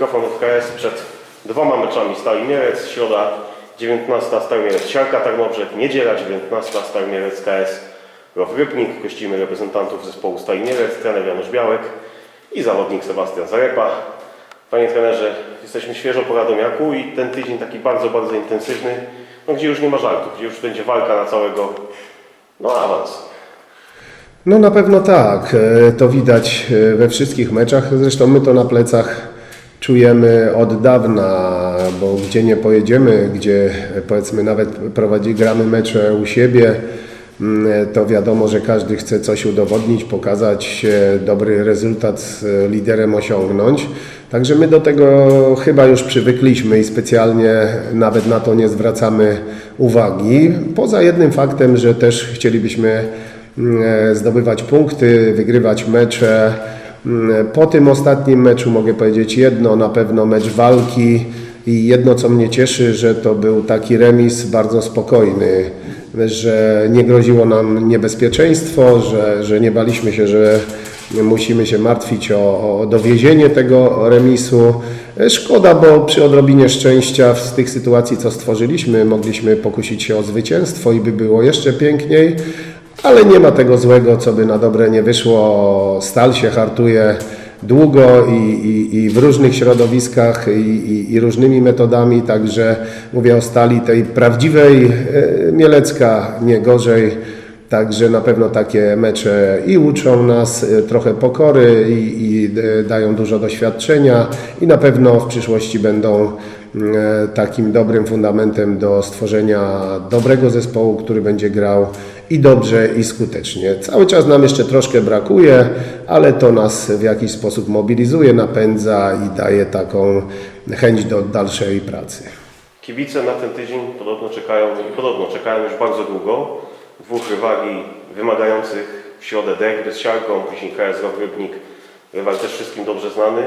mikrofon FKS przed dwoma meczami Stali środa 19 Stali Mielec Siarka Tarnobrzeg, niedziela 19 Stali Mielec KS Row Rybnik. Gościmy reprezentantów zespołu Stali Mielec, trener Janusz Białek i zawodnik Sebastian Zarepa. Panie trenerze, jesteśmy świeżo po Radomiaku i ten tydzień taki bardzo, bardzo intensywny, no, gdzie już nie ma żartów, gdzie już będzie walka na całego no, awans. No na pewno tak, E, to widać e, we wszystkich meczach. Zresztą my to na plecach czujemy od dawna, bo gdzie nie pojedziemy, gdzie e, powiedzmy nawet prowadzi, gramy mecze u siebie, mm, e, to wiadomo, że każdy chce coś udowodnić, pokazać się, dobry rezultat z e, liderem osiągnąć. Także my do tego chyba już przywykliśmy i specjalnie nawet na to nie zwracamy uwagi. Poza jednym faktem, że też chcielibyśmy mm, zdobywać punkty, wygrywać mecze. Mm, Po tym ostatnim meczu mogę powiedzieć jedno, na pewno mecz walki i jedno co mnie cieszy, że to był taki remis bardzo spokojny, że nie groziło nam niebezpieczeństwo, że, że nie baliśmy się, że musimy się martwić o, o dowiezienie tego remisu. Szkoda, bo przy odrobinie szczęścia z tych sytuacji, co stworzyliśmy, mogliśmy pokusić się o zwycięstwo i by było jeszcze piękniej. Ale nie ma tego złego, co by na dobre nie wyszło. Stal się hartuje długo i, i, i w różnych środowiskach i, i, i różnymi metodami, także mówię o stali tej prawdziwej e, Mielecka, nie gorzej. Także na pewno takie mecze i uczą nas e, trochę pokory i, i e, dają dużo doświadczenia i na pewno w przyszłości będą e, takim dobrym fundamentem do stworzenia dobrego zespołu, który będzie grał i dobrze i skutecznie. Cały czas nam jeszcze troszkę brakuje, ale to nas w jakiś sposób mobilizuje, napędza i daje taką chęć do dalszej pracy. Kibice na ten tydzień podobno czekają, podobno czekają już bardzo długo. Dwóch rywali wymagających w środę derby z Siarką, później KS Row Rybnik. Rywal też wszystkim dobrze znany.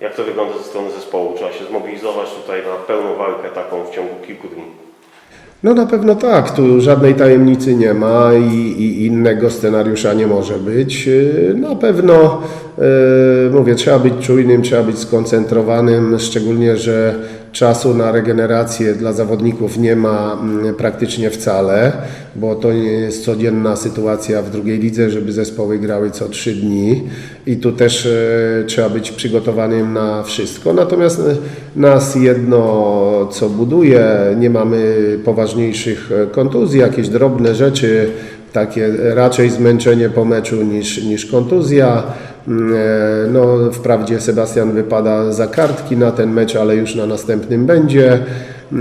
Jak to wygląda ze strony zespołu? Trzeba się zmobilizować tutaj na pełną walkę taką w ciągu kilku dni. No na pewno tak, tu żadnej tajemnicy nie ma i, i innego scenariusza nie może być. Yy, Na pewno, yy, mówię, trzeba być czujnym, trzeba być skoncentrowanym, szczególnie, że czasu na regenerację dla zawodników nie ma mm, praktycznie wcale, bo to jest codzienna sytuacja w drugiej lidze, żeby zespoły grały co trzy dni i tu też e, trzeba być przygotowanym na wszystko. Natomiast e, nas jedno, co buduje, nie mamy poważniejszych e, kontuzji, jakieś drobne rzeczy, takie raczej zmęczenie po meczu niż, niż kontuzja. Mm, e, No, wprawdzie Sebastian wypada za kartki na ten mecz, ale już na następnym będzie.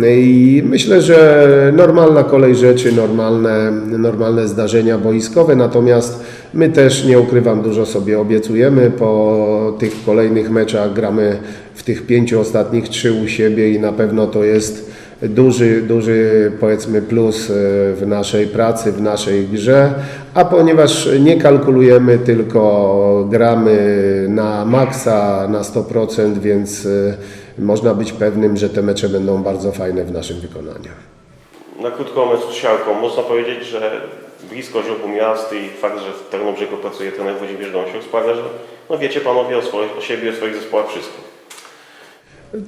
I myślę, że normalna kolej rzeczy, normalne, normalne zdarzenia boiskowe, natomiast my też, nie ukrywam, dużo sobie obiecujemy. Po tych kolejnych meczach gramy w tych pięciu ostatnich trzy u siebie i na pewno to jest duży, duży powiedzmy plus e, w naszej pracy, w naszej grze, a ponieważ nie kalkulujemy, tylko gramy na maksa, na 100%, więc e, można być pewnym, że te mecze będą bardzo fajne w naszym wykonaniu. Na krótko o meczu z Siarką. Można powiedzieć, że bliskość obu miast i fakt, że w Tarnobrzegu pracuje trener Włodzimierz Dąsiuk sprawia, że no wiecie panowie o, swoich, o siebie, o swoich zespołach wszystko.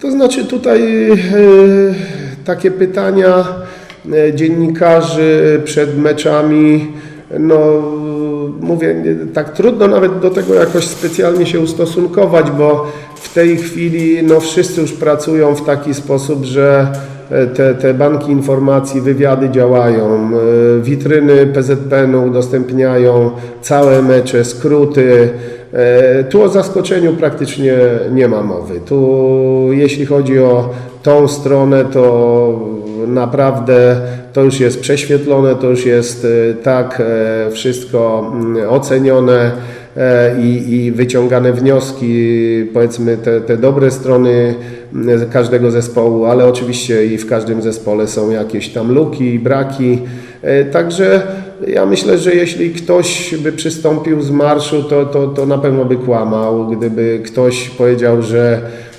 To znaczy tutaj e, takie pytania e, dziennikarzy przed meczami, no mówię, tak trudno nawet do tego jakoś specjalnie się ustosunkować, bo w tej chwili no wszyscy już pracują w taki sposób, że te, te banki informacji, wywiady działają, e, witryny PZPN-u udostępniają całe mecze, skróty. E, Tu o zaskoczeniu praktycznie nie ma mowy. Tu jeśli chodzi o tą stronę, to naprawdę to już jest prześwietlone, to już jest e, tak e, wszystko mm, ocenione e, i, i wyciągane wnioski, powiedzmy te, te dobre strony mm, każdego zespołu, ale oczywiście i w każdym zespole są jakieś tam luki, braki. E, Także ja myślę, że jeśli ktoś by przystąpił z marszu, to, to, to na pewno by kłamał. Gdyby ktoś powiedział, że e,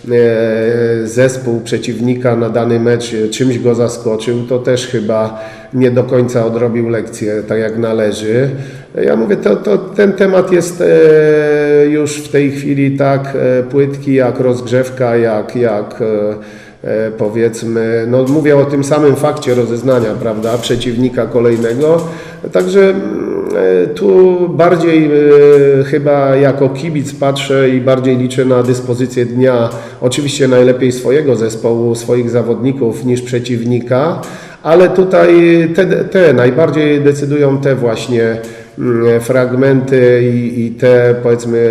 zespół przeciwnika na dany mecz e, czymś go zaskoczył, to też chyba nie do końca odrobił lekcję tak jak należy. Ja mówię, to, to ten temat jest e, już w tej chwili tak e, płytki jak rozgrzewka, jak, jak e, e, powiedzmy, no mówię o tym samym fakcie rozeznania, prawda, przeciwnika kolejnego. Także mm, e, tu bardziej e, chyba jako kibic patrzę i bardziej liczę na dyspozycję dnia, oczywiście najlepiej swojego zespołu, swoich zawodników niż przeciwnika, ale tutaj te, te najbardziej decydują te właśnie fragmenty i, i te powiedzmy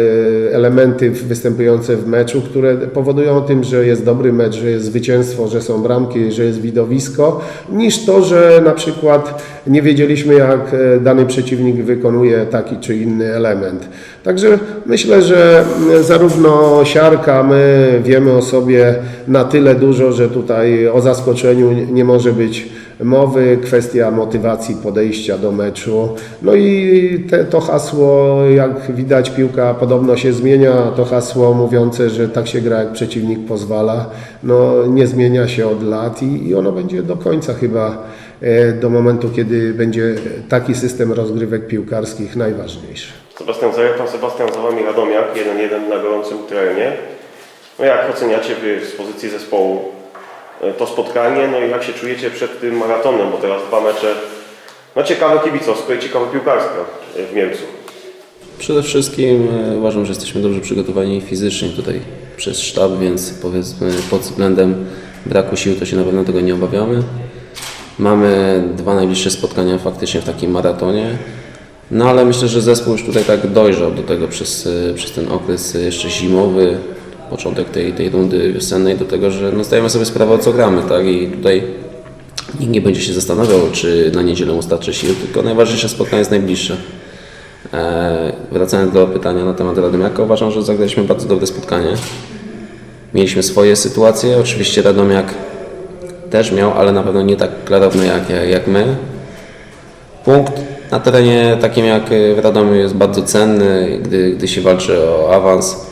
elementy występujące w meczu, które powodują tym, że jest dobry mecz, że jest zwycięstwo, że są bramki, że jest widowisko, niż to, że na przykład nie wiedzieliśmy jak e, dany przeciwnik wykonuje taki czy inny element. Także myślę, że zarówno siarka, my wiemy o sobie na tyle dużo, że tutaj o zaskoczeniu nie może być mowy, kwestia motywacji podejścia do meczu. No i te, to hasło, jak widać, piłka podobno się zmienia. To hasło mówiące, że tak się gra, jak przeciwnik pozwala, no nie zmienia się od lat i, i ono będzie do końca chyba, e, do momentu, kiedy będzie taki system rozgrywek piłkarskich najważniejszy. Sebastian Zarepa, Sebastian za Wami Radomiak, 1-1 na gorącym terenie. No jak oceniacie Wy z pozycji zespołu to spotkanie, no i jak się czujecie przed tym maratonem, bo teraz dwa mecze, no ciekawe kibicowsko i ciekawe piłkarsko e, w Mielcu. Przede wszystkim e, uważam, że jesteśmy dobrze przygotowani fizycznie tutaj przez sztab, więc powiedzmy pod względem braku sił to się na pewno tego nie obawiamy. Mamy dwa najbliższe spotkania faktycznie w takim maratonie. No ale myślę, że zespół już tutaj tak dojrzał do tego przez, e, przez ten okres jeszcze zimowy, początek tej, tej rundy wiosennej, do tego, że no zdajemy sobie sprawę o co gramy, tak? I tutaj nikt nie będzie się zastanawiał, czy na niedzielę starczy sił, tylko najważniejsze spotkanie jest najbliższe. E, Wracając do pytania na temat Radomiaka, uważam, że zagraliśmy bardzo dobre spotkanie. Mieliśmy swoje sytuacje, oczywiście Radomiak też miał, ale na pewno nie tak klarowne jak, jak my. Punkt na terenie takim jak w Radomiu jest bardzo cenny, gdy, gdy się walczy o awans.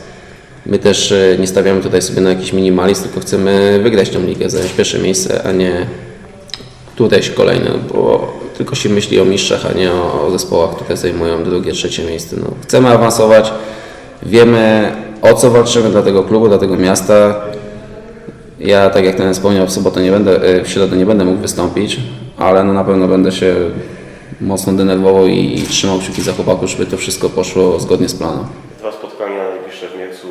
My też e, nie stawiamy tutaj sobie na jakiś minimalizm, tylko chcemy wygrać tę ligę, zająć pierwsze miejsce, a nie któreś kolejne, bo tylko się myśli o mistrzach, a nie o, o zespołach, które zajmują drugie, trzecie miejsce. No, chcemy awansować, wiemy o co walczymy dla tego klubu, dla tego miasta. Ja, tak jak ten wspomniał, w sobotę nie będę, e, w środę nie będę mógł wystąpić, ale no na pewno będę się mocno denerwował i, i trzymał kciuki za chłopaków, żeby to wszystko poszło zgodnie z planem. Mielcu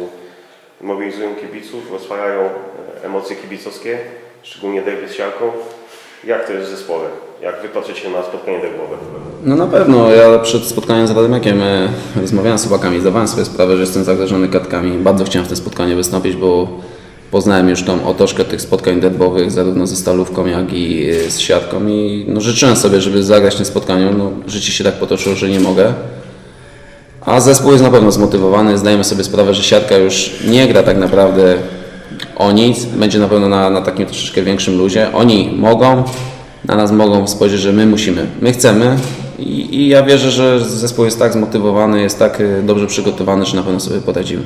mobilizują kibiców, rozpalają e, emocje kibicowskie, szczególnie derby z siarką. Jak to jest w zespole? Jak Wy patrzycie na spotkanie derbowe? No na pewno, ja przed spotkaniem z Radomiakiem e, rozmawiałem z chłopakami, zdawałem sobie sprawę, że jestem zagrożony kartkami. Bardzo chciałem w tym spotkaniu wystąpić, bo poznałem już tą otoczkę tych spotkań derbowych, zarówno ze Stalówką, jak i e, z Siatką i no, życzyłem sobie, żeby zagrać tym spotkaniu. No, życie się tak potoczyło, że nie mogę. A zespół jest na pewno zmotywowany, zdajemy sobie sprawę, że Siatka już nie gra tak naprawdę o nic, będzie na pewno na, na takim troszeczkę większym luzie. Oni mogą, na nas mogą spojrzeć, że my musimy. My chcemy i, i ja wierzę, że zespół jest tak zmotywowany, jest tak y, dobrze przygotowany, że na pewno sobie poradzimy.